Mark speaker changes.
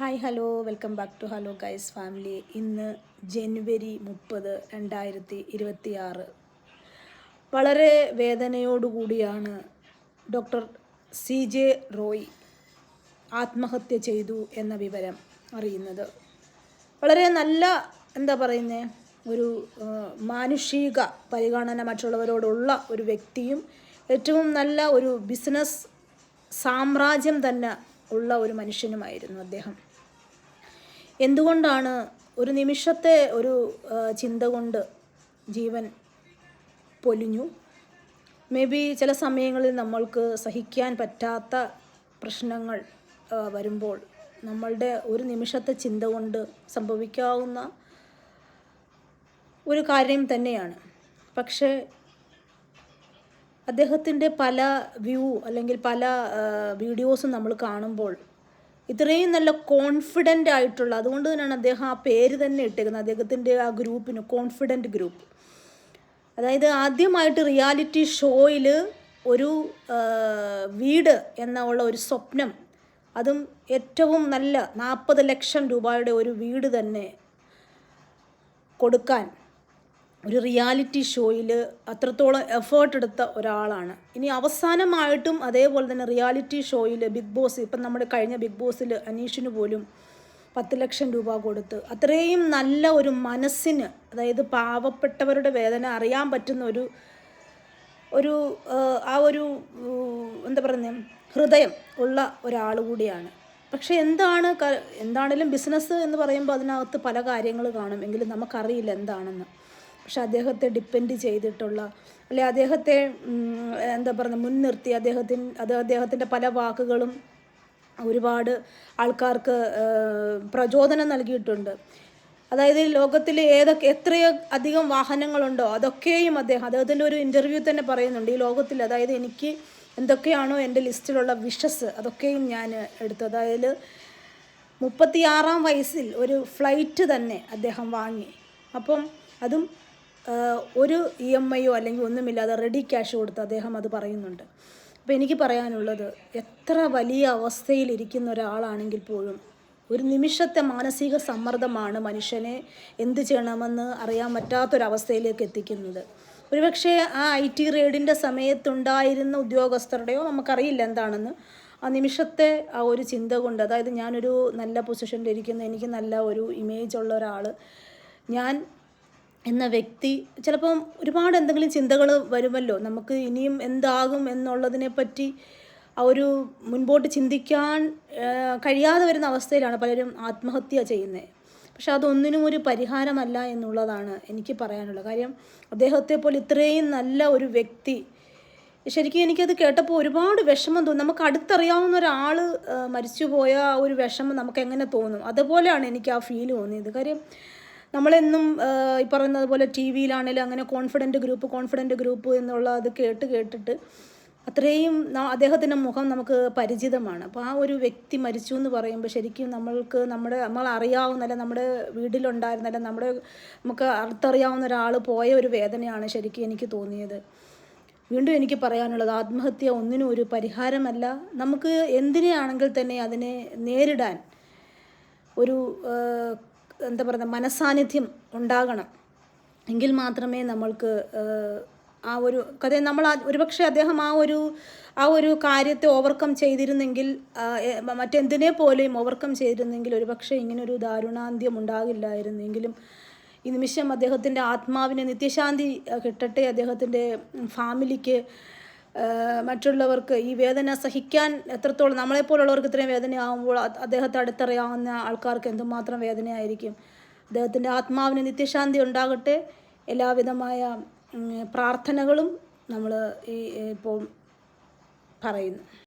Speaker 1: Hi hello. Welcome back to hello guys family. ഇന്ന് ജനുവരി മുപ്പത് രണ്ടായിരത്തി ഇരുപത്തി ആറ് വളരെ വേദനയോടുകൂടിയാണ് ഡോക്ടർ സി ജെ റോയ് ആത്മഹത്യ ചെയ്തു എന്ന വിവരം അറിയുന്നത്. വളരെ നല്ല എന്താ പറയുന്നത് ഒരു മാനുഷിക പരിഗണന മറ്റുള്ളവരോടുള്ള ഒരു വ്യക്തിയും ഏറ്റവും നല്ല ഒരു ബിസിനസ് സാമ്രാജ്യം തന്നെ ഉള്ള ഒരു മനുഷ്യനുമായിരുന്നു അദ്ദേഹം. എന്തുകൊണ്ടാണ് ഒരു നിമിഷത്തെ ഒരു ചിന്ത കൊണ്ട് ജീവൻ പൊലിഞ്ഞു? മേ ബി ചില സമയങ്ങളിൽ നമ്മൾക്ക് സഹിക്കാൻ പറ്റാത്ത പ്രശ്നങ്ങൾ വരുമ്പോൾ നമ്മളുടെ ഒരു നിമിഷത്തെ ചിന്ത കൊണ്ട് സംഭവിക്കാവുന്ന ഒരു കാര്യം തന്നെയാണ്. പക്ഷേ അദ്ദേഹത്തിന്റെ പല വ്യൂ അല്ലെങ്കിൽ പല വീഡിയോസും നമ്മൾ കാണുമ്പോൾ ഇത്രയും നല്ല കോൺഫിഡന്റ് ആയിട്ടുള്ള അതുകൊണ്ട് തന്നെയാണ് അദ്ദേഹം ആ പേര് തന്നെ ഇട്ടേക്കുന്നത്. അദ്ദേഹത്തിന്റെ ആ ഗ്രൂപ്പിന് കോൺഫിഡന്റ് ഗ്രൂപ്പ് അതായത് ആദ്യമായിട്ട് റിയാലിറ്റി ഷോയിൽ ഒരു വീട് എന്നുള്ള ഒരു സ്വപ്നം അതും ഏറ്റവും നല്ല നാൽപ്പത് ലക്ഷം രൂപയുടെ ഒരു വീട് തന്നെ കൊടുക്കാൻ ഒരു റിയാലിറ്റി ഷോയിൽ അത്രത്തോളം എഫേർട്ട് എടുത്ത ഒരാളാണ്. ഇനി അവസാനമായിട്ടും അതേപോലെ തന്നെ റിയാലിറ്റി ഷോയിൽ ബിഗ് ബോസ് ഇപ്പം നമ്മുടെ കഴിഞ്ഞ ബിഗ് ബോസിൽ അനീഷിന് പോലും പത്ത് ലക്ഷം രൂപ കൊടുത്ത് അത്രയും നല്ല ഒരു മനസ്സിന് അതായത് പാവപ്പെട്ടവരുടെ വേദന അറിയാൻ പറ്റുന്ന ഒരു ഒരു ആ, ഒരു എന്താ പറയുന്നത് ഹൃദയം ഉള്ള ഒരാൾ കൂടിയാണ്. പക്ഷേ എന്താണ് എന്താണേലും ബിസിനസ് എന്ന് പറയുമ്പോൾ അതിനകത്ത് പല കാര്യങ്ങൾ കാണും. എങ്കിലും നമുക്കറിയില്ല എന്താണെന്ന്. പക്ഷെ അദ്ദേഹത്തെ ഡിപ്പെൻഡ് ചെയ്തിട്ടുള്ള അല്ലെ അദ്ദേഹത്തെ എന്താ പറയുക മുൻനിർത്തി അദ്ദേഹത്തിന് അത് അദ്ദേഹത്തിന്റെ പല വാക്കുകളും ഒരുപാട് ആൾക്കാർക്ക് പ്രചോദനം നൽകിയിട്ടുണ്ട്. അതായത് ലോകത്തിൽ ഏതൊക്കെ എത്രയോ അധികം വാഹനങ്ങളുണ്ടോ അതൊക്കെയും അദ്ദേഹം അദ്ദേഹത്തിന്റെ ഒരു ഇന്റർവ്യൂ തന്നെ പറയുന്നുണ്ട് ഈ ലോകത്തിൽ. അതായത് എനിക്ക് എന്തൊക്കെയാണോ എന്റെ ലിസ്റ്റിലുള്ള വിഷസ് അതൊക്കെയും ഞാൻ എടുത്തു. അതായത് മുപ്പത്തിയാറാം വയസ്സിൽ ഒരു ഫ്ലൈറ്റ് തന്നെ അദ്ദേഹം വാങ്ങി. അപ്പം അതും ഒരു ഇ എം ഐയോ അല്ലെങ്കിൽ ഒന്നുമില്ലാതെ റെഡി ക്യാഷ് കൊടുത്ത് അദ്ദേഹം അത് പറയുന്നുണ്ട്. അപ്പോൾ എനിക്ക് പറയാനുള്ളത് എത്ര വലിയ അവസ്ഥയിലിരിക്കുന്ന ഒരാളാണെങ്കിൽ പോലും ഒരു നിമിഷത്തെ മാനസിക സമ്മർദ്ദമാണ് മനുഷ്യനെ എന്ത് ചെയ്യണമെന്ന് അറിയാൻ പറ്റാത്തൊരവസ്ഥയിലേക്ക് എത്തിക്കുന്നത്. ഒരുപക്ഷെ ആ ഐ ടി റെയ്ഡിന്റെ സമയത്തുണ്ടായിരുന്ന ഉദ്യോഗസ്ഥരുടെയോ നമുക്കറിയില്ല എന്താണെന്ന്. ആ നിമിഷത്തെ ആ ഒരു ചിന്ത കൊണ്ട് അതായത് ഞാനൊരു നല്ല പൊസിഷനിൽ ഇരിക്കുന്ന എനിക്ക് നല്ല ഒരു ഇമേജ് ഉള്ള ഒരാൾ ഞാൻ എന്ന വ്യക്തി ചിലപ്പം ഒരുപാട് എന്തെങ്കിലും ചിന്തകൾ വരുമല്ലോ. നമുക്ക് ഇനിയും എന്താകും എന്നുള്ളതിനെ പറ്റി ആ ഒരു മുൻപോട്ട് ചിന്തിക്കാൻ കഴിയാതെ വരുന്ന അവസ്ഥയിലാണ് പലരും ആത്മഹത്യ ചെയ്യുന്നത് പക്ഷെ അതൊന്നിനും ഒരു പരിഹാരമല്ല എന്നുള്ളതാണ് എനിക്ക് പറയാനുള്ളത്. കാര്യം അദ്ദേഹത്തെ പോലെ ഇത്രയും നല്ല ഒരു വ്യക്തി ശരിക്കും എനിക്കത് കേട്ടപ്പോൾ ഒരുപാട് വിഷമം തോന്നും. നമുക്ക് അടുത്തറിയാവുന്ന ഒരാൾ മരിച്ചുപോയ ആ ഒരു വിഷമം നമുക്ക് എങ്ങനെ തോന്നും? അതുപോലെയാണ് എനിക്ക് ആ ഫീൽ തോന്നിയത്. കാര്യം നമ്മളെന്നും ഈ പറയുന്നത് പോലെ ടി വിയിലാണെങ്കിലും അങ്ങനെ കോൺഫിഡന്റ് ഗ്രൂപ്പ് കോൺഫിഡന്റ് ഗ്രൂപ്പ് എന്നുള്ള അത് കേട്ട് കേട്ടിട്ട് അത്രയും അദ്ദേഹത്തിന്റെ മുഖം നമുക്ക് പരിചിതമാണ്. അപ്പോൾ ആ ഒരു വ്യക്തി മരിച്ചു എന്ന് പറയുമ്പോൾ ശരിക്കും നമ്മൾക്ക് നമ്മുടെ നമ്മൾ അറിയാവുന്നല്ല നമ്മുടെ വീട്ടിലുണ്ടായിരുന്നല്ല നമ്മുടെ നമുക്ക് അടുത്തറിയാവുന്ന ഒരാൾ പോയ ഒരു വേദനയാണ് ശരിക്കും എനിക്ക് തോന്നിയത്. വീണ്ടും എനിക്ക് പറയാനുള്ളത് ആത്മഹത്യ ഒന്നിനും ഒരു പരിഹാരമല്ല. നമുക്ക് എന്തിനെയാണെങ്കിൽ തന്നെ അതിനെ നേരിടാൻ ഒരു എന്താ പറയുക മനസാന്നിധ്യം ഉണ്ടാകണം. എങ്കിൽ മാത്രമേ നമ്മൾക്ക് ആ, ഒരു കഥ നമ്മൾ ഒരുപക്ഷെ അദ്ദേഹം ആ ഒരു ആ ഒരു കാര്യത്തെ ഓവർകം ചെയ്തിരുന്നെങ്കിൽ മറ്റെന്തിനെ പോലെയും ഓവർകം ചെയ്തിരുന്നെങ്കിൽ ഒരുപക്ഷെ ഇങ്ങനൊരു ദാരുണാന്ത്യം ഉണ്ടാകില്ലായിരുന്നെങ്കിലും ഈ നിമിഷം അദ്ദേഹത്തിന്റെ ആത്മാവിന് നിത്യശാന്തി കിട്ടട്ടെ അദ്ദേഹത്തിന്റെ ഫാമിലിക്ക് മറ്റുള്ളവർക്ക് ഈ വേദന സഹിക്കാൻ എത്രത്തോളം നമ്മളെപ്പോലുള്ളവർക്ക് ഇത്രയും വേദനയാകുമ്പോൾ അദ്ദേഹത്തെ അടുത്തറിയാവുന്ന ആൾക്കാർക്ക് എന്തുമാത്രം വേദനയായിരിക്കും. അദ്ദേഹത്തിന്റെ ആത്മാവിന് നിത്യശാന്തി ഉണ്ടാകട്ടെ. എല്ലാവിധമായ പ്രാർത്ഥനകളും നമ്മൾ ഈ ഇപ്പോൾ പറയുന്നു.